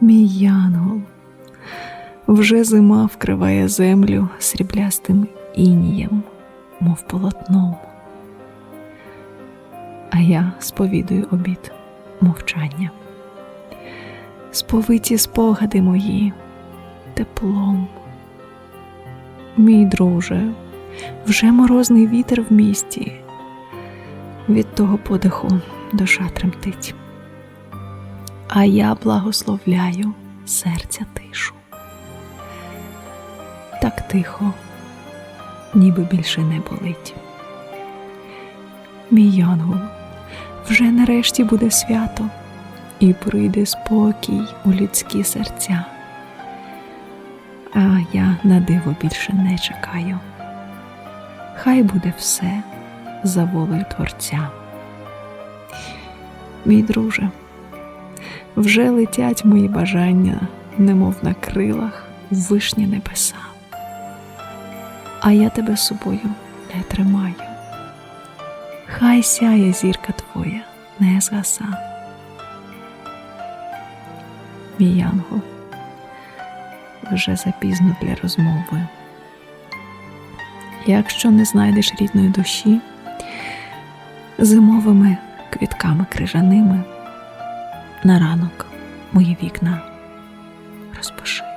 Мій янгол, вже зима вкриває землю сріблястим інієм, мов полотном. А я сповідую обід мовчання. Сповиті спогади мої теплом. Мій друже, вже морозний вітер в місті. Від того подиху душа тремтить. А я благословляю серця тишу. Так тихо, ніби більше не болить. Мій янгол, вже нарешті буде свято, і прийде спокій у людські серця. А я на диво більше не чекаю. Хай буде все за волею Творця. Мій друже, вже летять мої бажання, немов на крилах вишні небеса. А я тебе собою не тримаю. Хай сяє зірка твоя, не згаса. Мій янгол, вже запізно для розмови. Якщо не знайдеш рідної душі, зимовими квітками крижаними на ранок мої вікна розпиши.